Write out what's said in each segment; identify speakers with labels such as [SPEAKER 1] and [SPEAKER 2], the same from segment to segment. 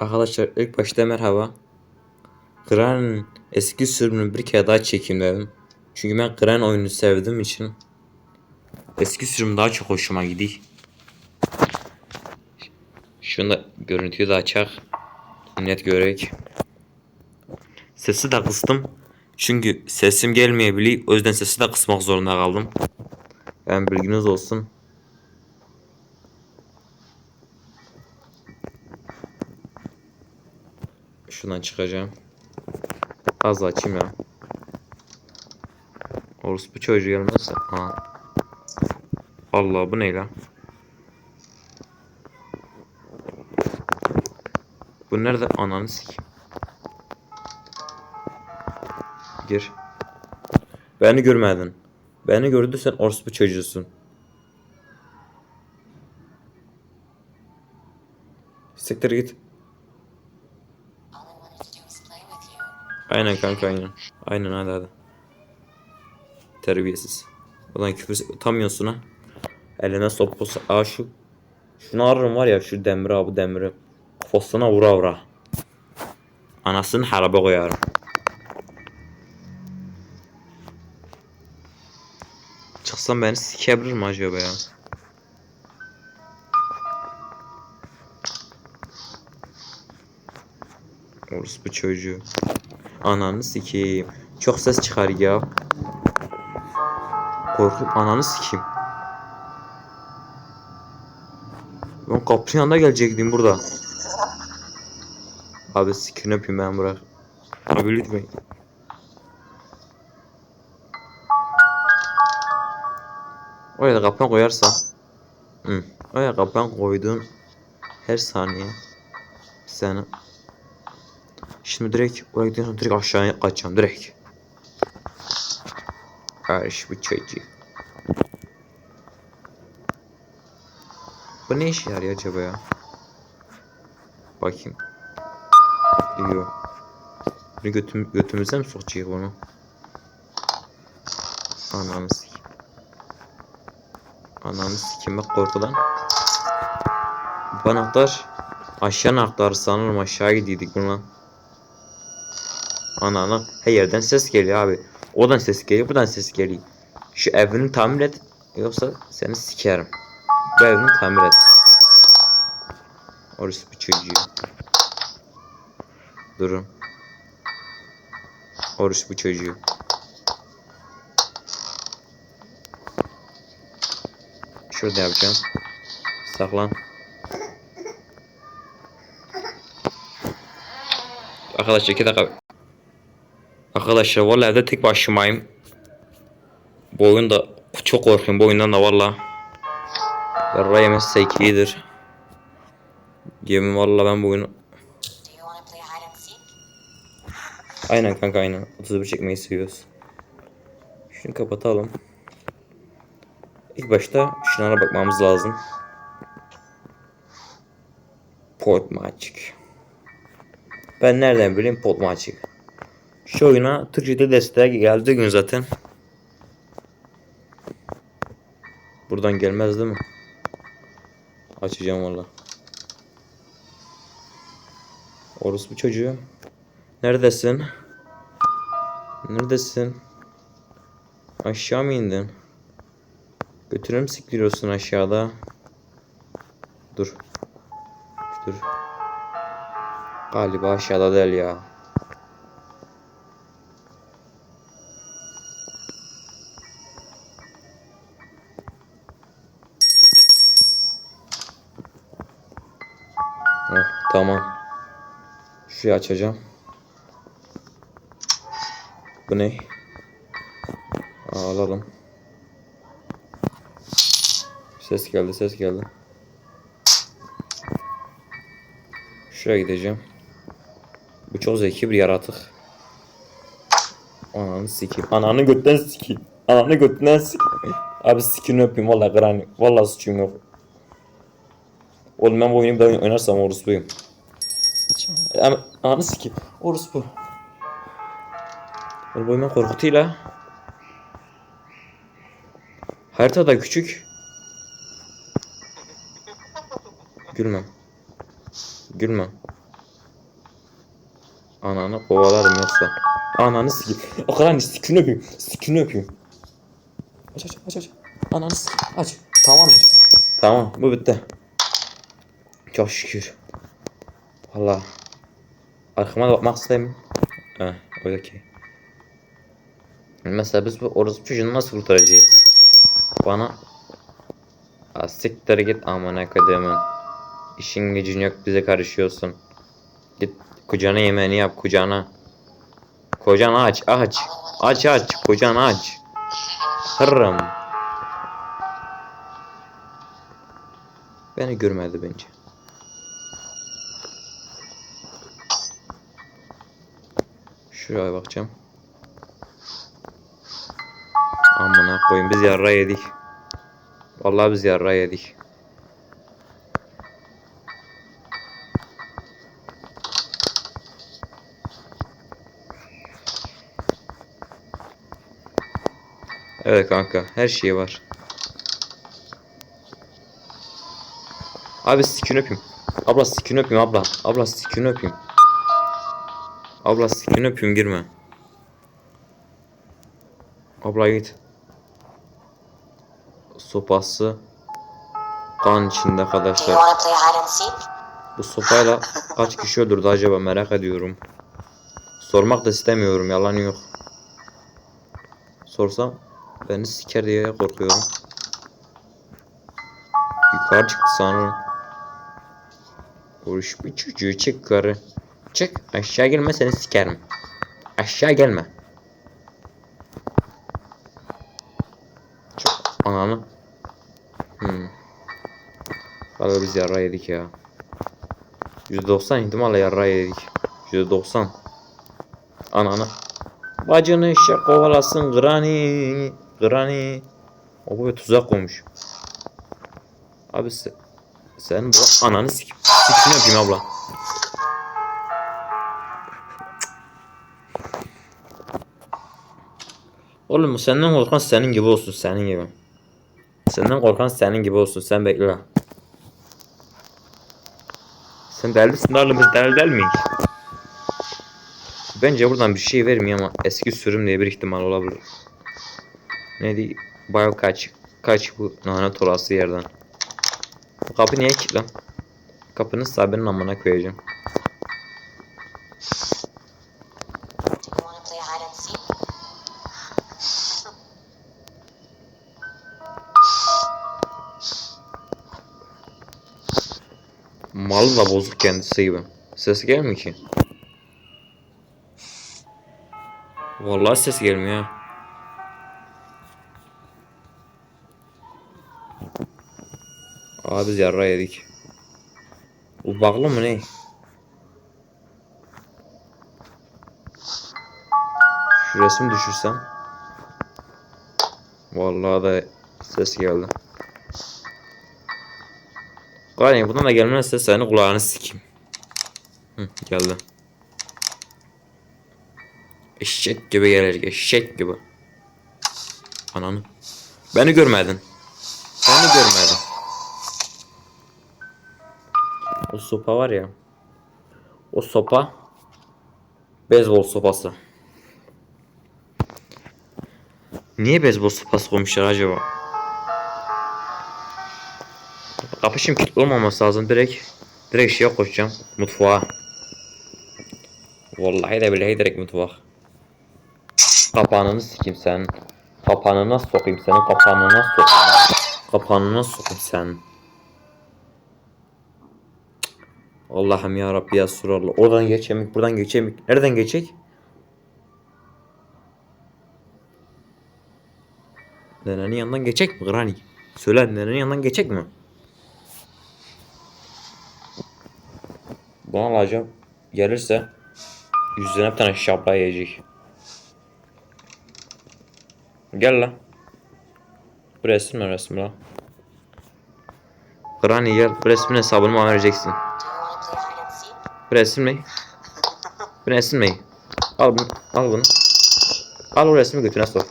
[SPEAKER 1] Arkadaşlar ilk başta merhaba. Kıran eski sürümünü bir kere daha çekeyim dedim. Çünkü ben Kıran oyunu sevdiğim için eski sürüm daha çok hoşuma gidiyor. Şunu da görüntüyü de açak. Net görek. Sesi de kıstım. Çünkü sesim gelmeyebiliyor. O yüzden sesi de kısmak zorunda kaldım. Yani bilginiz olsun. Şundan çıkacağım. Az açayım ya. Orospu çocuğu gelmezse. Ha. Allah bu ne lan? Bu nerede? Ananı. Gir. Beni görmedin. Beni gördü sen orospu çocuğusun. Siktir git. Aynen kanka aynen. Aynen hadi hadi. Terbiyesiz. Ulan küfür utanmıyorsun ha. Eline sopası. Aa şu. Şunu ararım var ya şu demiri abi bu demiri. Kafasına vura vura. Anasını haraba koyarım. Çıksam beni sikebilir mi acaba ya? Orospu çocuğu. Ananı sikeyim. Çok ses çıkar ya. Korkup ananı sikeyim. Ben kapının yanında gelecektim burada. Abi sikini öpeyim ben bırak. Abi lütfen. Oraya da kapan koyarsa. Hı. Oraya kapan koyduğun her saniye seni Şimdi direkt oraya gidiyorum direkt aşağıya kaçacağım direkt. Karış çocuğu. Bu ne işe yarıyor acaba ya? Bakayım. Yok. Bunu götüm, götümüze mi sokacak bunu? Ananı sik. Ananı sikim bak korkudan. Bu anahtar aşağı anahtar sanırım aşağı gidiyorduk bununla. Ana ana her yerden ses geliyor abi. Oradan ses geliyor buradan ses geliyor. Şu evini tamir et yoksa seni sikerim. Bu evini tamir et. Orası bir çocuğu. Durun. Orası bu çocuğu. Şurada yapacağım. Saklan. Arkadaşlar iki dakika. Arkadaşlar vallahi evde tek başımayım. Bu oyunda çok korkuyorum bu oyundan da valla. Yarra yemezse iyidir. Yemin valla ben bu oyunu... Aynen kanka aynen. 31 çekmeyi seviyoruz. Şunu kapatalım. İlk başta şunlara bakmamız lazım. Port Magic. Ben nereden bileyim Port Magic? Şu oyuna Türkçe'de desteğe geldiği gün zaten. Buradan gelmez değil mi? Açacağım valla. Orospu çocuğu. Neredesin? Neredesin? Aşağı mı indin? Götünü mü siktiriyorsun aşağıda? Dur. Dur. Galiba aşağıda değil ya. Şurayı açacağım. Bu ne? Aa, alalım. Ses geldi, ses geldi. Şuraya gideceğim. Bu çok zeki bir yaratık. Ananı sikeyim. Ananı götten sikeyim. Ananı götten sikeyim. Abi sikini öpeyim valla granny. Valla suçum yok. Oğlum ben bu oyunu bir daha oynarsam orospuyum. Ama ananı sikeyim. Orospu. Oğlum bu oyun beni korkutuyor la. Harita da küçük. Gülmem. Gülmem. Ananı kovalarım yoksa. Ananı sikeyim. O kadar sikini öpeyim. Sikini öpeyim. Aç aç aç aç. Ananı sikeyim. Aç. Tamamdır. Tamam bu bitti. Çok şükür. Valla. Arkama da bakmak istemiyorum. Heh, öyle ki. Mesela biz bu orospu çocuğunu nasıl kurtaracağız? Bana Ha, siktir git amına koyduğumun. İşin gücün yok bize karışıyorsun. Git kucağına yemeğini yap kucağına. Kocan aç aç. Aç aç kocan aç. Hırrım. Beni görmedi bence. Şuraya bakacağım. Amına koyayım biz yarra yedik. Vallahi biz yarra yedik. Evet kanka her şey var. Abi sikini öpeyim. Abla sikini öpeyim abla. Abla sikini öpeyim. Abla sikini öpeyim girme. Abla git. Sopası kan içinde arkadaşlar. Bu sopayla kaç kişi öldürdü acaba merak ediyorum. Sormak da istemiyorum yalan yok. Sorsam beni siker diye korkuyorum. Yukarı çıktı sanırım. Vuruş bir çocuğu çık yukarı. Çık aşağı gelme seni sikerim. Aşağı gelme. Çok ananı. Hmm. Vallahi biz yarra yedik ya. %90 ihtimalle yarra yedik. %90. Ananı. Bacını işe kovalasın granny. Granny. O bir tuzak koymuş. Abi sen, sen bu ananı sik. Sikini öpeyim abla. Oğlum senden korkan senin gibi olsun senin gibi. Senden korkan senin gibi olsun sen bekle. Sen delisin oğlum biz deli değil miyiz? Bence buradan bir şey vermiyor ama eski sürüm diye bir ihtimal olabilir. Ne diye bayağı kaç kaç bu lanet olası yerden. Kapı niye kilitli? Kapının sahibinin amına koyacağım. Malı da bozuk kendisi gibi. Ses gelmiyor ki. Vallahi ses gelmiyor. Abi biz yarra yedik. Bu bağlı mı ne? Şu resim düşürsem. Vallahi da ses geldi. Gani bundan da gelmezse senin kulağını sikeyim. Hı, geldi. Eşek gibi gelecek eşek gibi. Ananı. Beni görmedin. Beni görmedin. O sopa var ya. O sopa. Beyzbol sopası. Niye beyzbol sopası koymuşlar acaba? Kapı şimdi kilitli olmaması lazım. Direkt direkt şeye koşacağım. Mutfağa. Vallahi de billahi direkt mutfak. Kapağını sikeyim sen. Kapağına sokayım senin kapağına sokayım. Kapağına sokayım sen. Allah'ım ya Rabbi ya Surallah. Oradan geçemik, buradan geçemik. Nereden geçecek? Nenenin yanından geçecek mi Granny? Söyle nenenin yanından geçecek mi? Bunu alacağım. Gelirse yüzüne bir tane şapla yiyecek. Gel lan. Bu resim ne resim lan? Granny gel. Bu resmin hesabını bana vereceksin. Bu resim ne? Bu resim ne? Al bunu. Al bunu. Al o resmi götüne sok.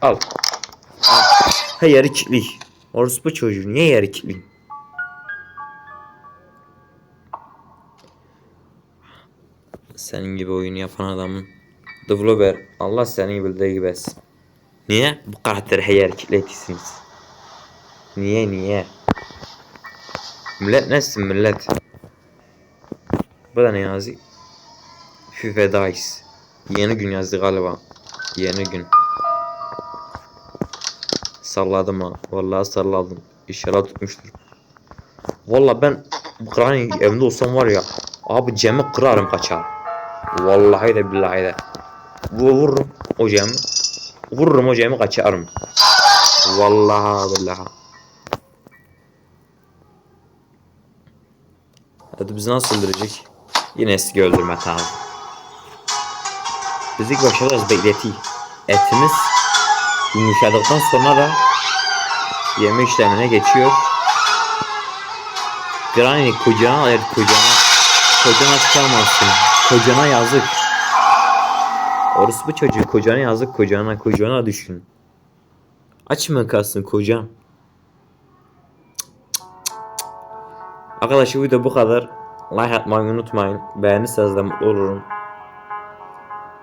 [SPEAKER 1] Al. Hey yarı kilitli. Orospu çocuğu niye yarı kilitli? Senin gibi oyunu yapan adamın developer Allah senin bildiği gibi etsin. Niye bu karakteri hareketletisiniz? Niye niye? Millet nesin millet? Bu da ne yazı? FIFA Dice. Yeni gün yazdı galiba. Yeni gün. Salladım ha. Vallahi salladım. İnşallah tutmuştur. Vallahi ben kırağın evinde olsam var ya. Abi cemi kırarım kaçar. Vallahi de billahi de. Vururum o cemi. Vururum o cemi kaçarım. Vallahi billahi. Hadi bizi nasıl öldürecek? Yine eski öldürme tamam. Bizi başarırız bekleti. Etimiz yumuşadıktan sonra da yeme işlemine geçiyor. Granny kucağına evet kucağına kocana çıkamazsın. Kocana yazık. Orası bu çocuğu kocana yazık kocana kocana düşün. Aç mı kalsın kocan? Arkadaşlar video bu kadar. Like atmayı unutmayın. Beğenirseniz de mutlu olurum.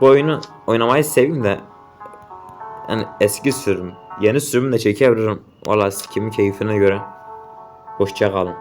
[SPEAKER 1] Bu oyunu oynamayı seveyim de yani eski sürüm. Yeni sürümü de çekebilirim. Valla kimin keyfine göre. Hoşça kalın.